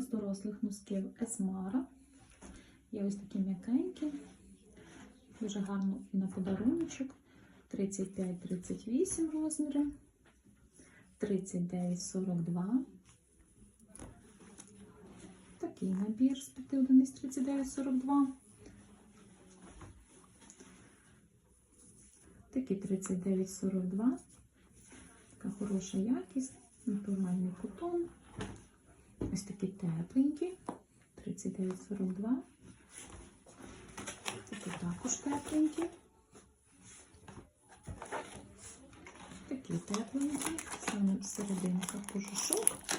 мікс дорослих носків Есмара. Є ось такі м'якенькі. Дуже гарно і на подаруночок. 35-38 розміри. 39-42. Такий набір з 5 одиниць 39-42. Такі 39-42. Така хороша якість, натуральний кутон. Ось такі тепленькі. 39,42. Такі також тепленькі. Такі тепленькі. Саме серединка кожушок.